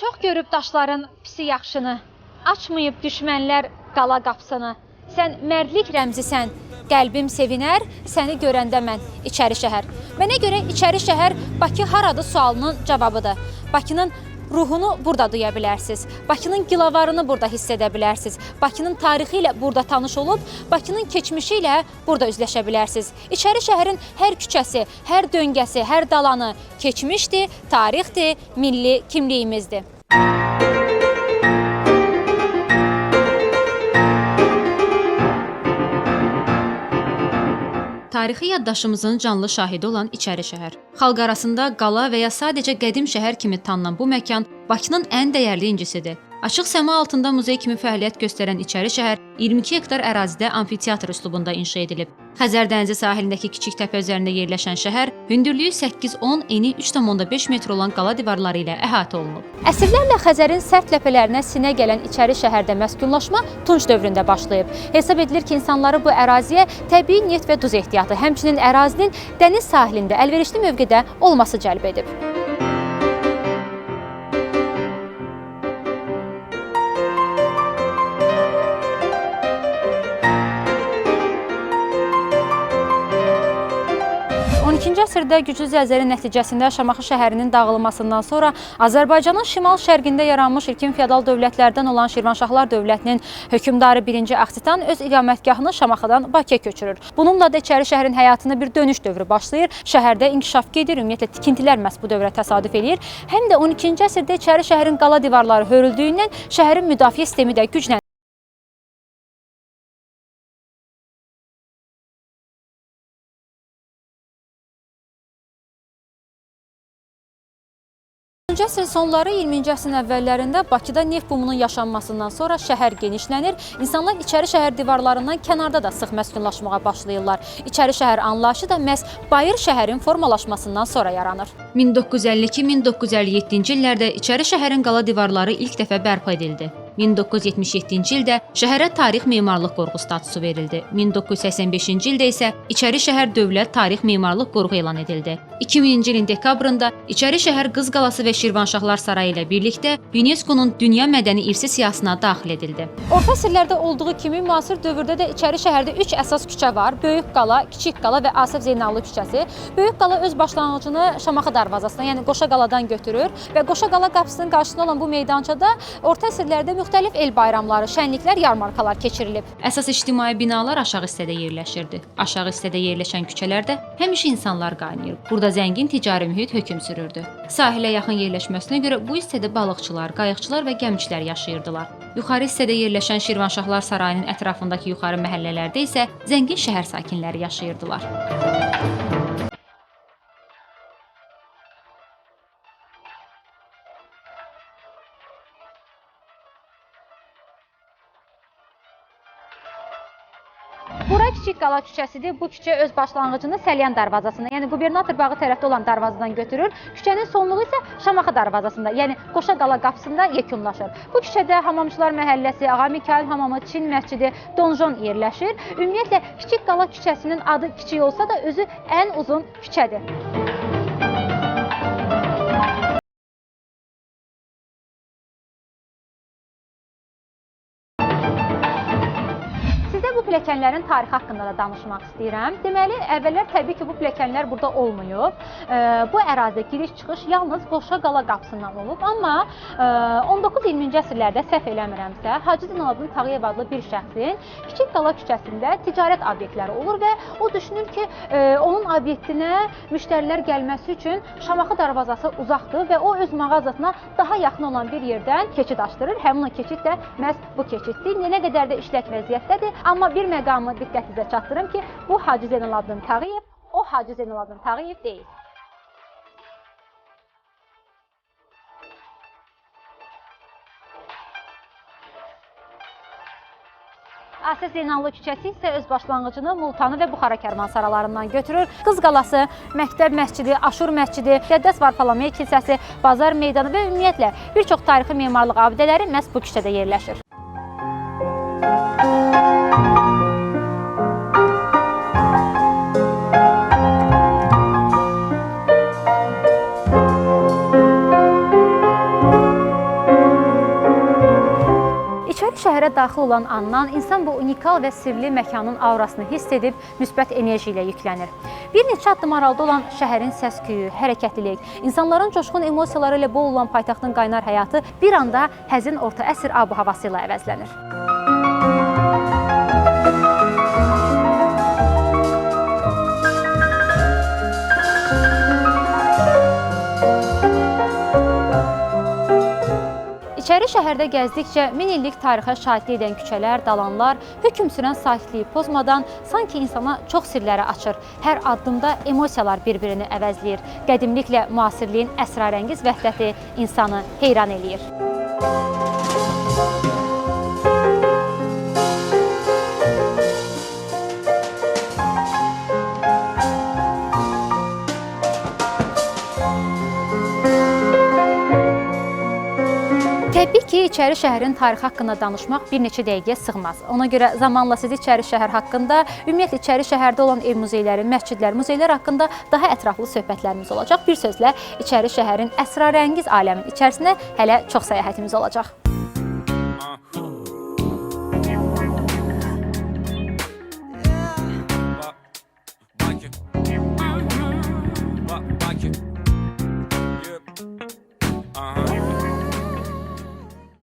Çox görüb daşların pisi yaxşını, açmayıb düşmənlər qala qapısını. Sən mərdlik rəmzisən, qəlbim sevinər, səni görəndə mən içəri şəhər. Mənə görə içəri şəhər Bakı haradı sualının cavabıdır. Bakının ruhunu burada duya bilərsiniz. Bakının gilavarını burada hiss edə bilərsiniz. Bakının tarixi burada tanış olub, Bakının keçmişi burada üzləşə bilərsiniz. İçəri şəhərin hər küçəsi, hər döngəsi, hər dalanı keçmişdir, tarixdir, milli kimliyimizdir. Tarixi yaddaşımızın canlı şahidi olan İçəri şəhər. Xalq arasında qala və ya sadəcə qədim şəhər kimi tanınan bu məkan Bakının ən dəyərli incisidir. Açıq səma altında muzey kimi fəaliyyət göstərən İçəri şəhər 22 hektar ərazidə amfiteatr üslubunda inşa edilib. Xəzər dənizi sahilindəki kiçik təpə üzərində yerləşən şəhər hündürlüyü 8-10, eni 3,5 metr olan qala divarları ilə əhatə olunub. Əsrlərlə Xəzərin sərt ləpələrinə sinə gələn İçəri şəhərdə məskunlaşma Tunç dövründə başlayıb. Hesab edilir ki, insanları bu əraziyə təbii neft və duz ehtiyatı, həmçinin ərazinin dəniz sahilində əlverişli mövqedə olması cəlb edib. On ikinci əsrdə güclü zəlzələ nəticəsində Şamaxı şəhərinin dağılmasından sonra Azərbaycanın şimal-şərqində yaranmış ilkin feodal dövlətlərdən olan Şirvanşahlar dövlətinin hökmdarı 1-ci Aksitan öz iqamətgahını Şamaxıdan Bakıya köçürür. Bununla da İçəri şəhərin həyatına bir dönüş dövrü başlayır. Şəhərdə inkişaf gedir, ümumiyyətlə tikintilər məhz bu dövrə təsadüf eləyir. Həm də 12-ci əsrdə İçəri şəhərin qala divarları hörüldüyündən şəhərin müdafiə sistemi də güclənir. Əsrin sonları 20-ci əsrin əvvəllərində Bakıda neft bumunun yaşanmasından sonra şəhər genişlənir. İnsanlar içəri şəhər divarlarından kənarda da sıx məskunlaşmağa başlayırlar. İçəri şəhər anlayışı da məhz bayır şəhərin formalaşmasından sonra yaranır. 1952-1957-ci illərdə içəri şəhərin qala divarları ilk dəfə bərpa edildi. 1977-ci ildə şəhərə tarix memarlıq qoruğu statusu verildi. 1985-ci ildə isə İçəri şəhər dövlət tarix memarlıq qoruğu elan edildi. 2000-ci ilin dekabrında İçəri şəhər Qız qalası və Şirvanşahlar sarayı ilə birlikdə UNESCO-nun Dünya Mədəni İrsi siyahısına daxil edildi. Orta əsrlərdə olduğu kimi müasir dövrdə də İçəri şəhərdə 3 əsas küçə var: Böyük qala, Kiçik qala və Asif Zeynallı küçəsi. Böyük qala öz başlanğıcını Şamaxı darvazasına, yəni Qoşa qaladan götürür və Qoşa qala qapısının qarşısında olan bu meydançada orta əsrlərdə müxtəlif el bayramları, şənliklər, yarmarkalar keçirilib. Əsas ictimai binalar aşağı hissədə yerləşirdi. Aşağı hissədə yerləşən küçələrdə həmişə insanlar qaynayır. Burada zəngin ticari mühit hökm sürürdü. Sahilə yaxın yerləşməsinə görə bu hissədə balıqçılar, qayıqçılar və gəmiçilər yaşayırdılar. Yuxarı hissədə yerləşən Şirvanşahlar sarayının ətrafındakı yuxarı məhəllələrdə isə zəngin şəhər sakinləri yaşayırdılar. Bura Kiçik Qala küçəsidir. Bu küçə öz başlanğıcını Səlyan darvazasında, yəni qubernator bağı tərəfdə olan darvazadan götürür. Küçənin sonluğu isə Şamaxı darvazasında, yəni Qoşa Qala qapısında yekunlaşır. Bu küçədə Hamamçılar məhəlləsi, Ağa Mikail hamamı, Çin məscidi, Donjon yerləşir. Ümumiyyətlə Kiçik Qala küçəsinin adı kiçik olsa da özü ən uzun küçədir. Bu pilləkənlərin tarixi haqqında da danışmaq istəyirəm. Deməli, əvvəllər təbii ki, bu pilləkənlər burada olmayıb. E, Bu ərazidə giriş-çıxış yalnız Qoşa Qala qapısından olub, amma e, 19-20-ci əsrlərdə səhv eləmirəmsə, Hacı Zeynalabdin Tağıyev adlı bir şəxsin Kiçik Qala küçəsində ticarət obyektləri olur və o düşünür ki, e, onun obyektinə müştərilər gəlməsi üçün Şamaxı darvazası uzaqdır və o öz mağazasına daha yaxın olan bir yerdən keçid açdırır. Həmin o keçid də məhz bu keçiddir. Nə qədər də işlək vəziyyətdədir, amma bir məqamı diqqətinizə çatdırım ki, bu Hacı Zeynalabdin Tağıyev o Hacı Zeynalabdin Tağıyev deyil. Asif Zeynallı küçəsi isə öz başlanğıcını Multanı və Buxara karvansaralarından götürür. Qız qalası, məktəb məscidi, Aşur məscidi, Qəddəs Varfolomey kilsəsi, Bazar meydanı və ümumiyyətlə bir çox tarixi memarlıq abidələri məhz bu küçədə yerləşir. Şəhərə daxil olan andan insan bu unikal və sirli məkanın aurasını hiss edib müsbət enerji ilə yüklənir. Bir neçə addım aralıda olan şəhərin səs-küyü, hərəkətlilik, insanların coşqun emosiyaları ilə bol olan paytaxtın qaynar həyatı bir anda həzin orta əsr ab-havası ilə əvəzlənir. İçəri şəhərdə gəzdikcə min illik tarixə şahidlik edən küçələr, dalanlar hökm sürən sakitliyi pozmadan sanki insana çox sirləri açır. Hər addımda emosiyalar bir-birini əvəzləyir. Qədimliklə müasirliyin əsrarəngiz vəhdəti insanı heyran eləyir. Təbii İçəri şəhərin tarixi haqqında danışmaq bir neçə dəqiqəyə sığmaz. Ona görə zamanla siz İçəri şəhər haqqında, ümumiyyətlə İçəri şəhərdə olan ev muzeyləri, məscidlər, muzeylər haqqında daha ətraflı söhbətlərimiz olacaq. Bir sözlə İçəri şəhərin əsrarəngiz aləmin içərisinə hələ çox səyahətimiz olacaq.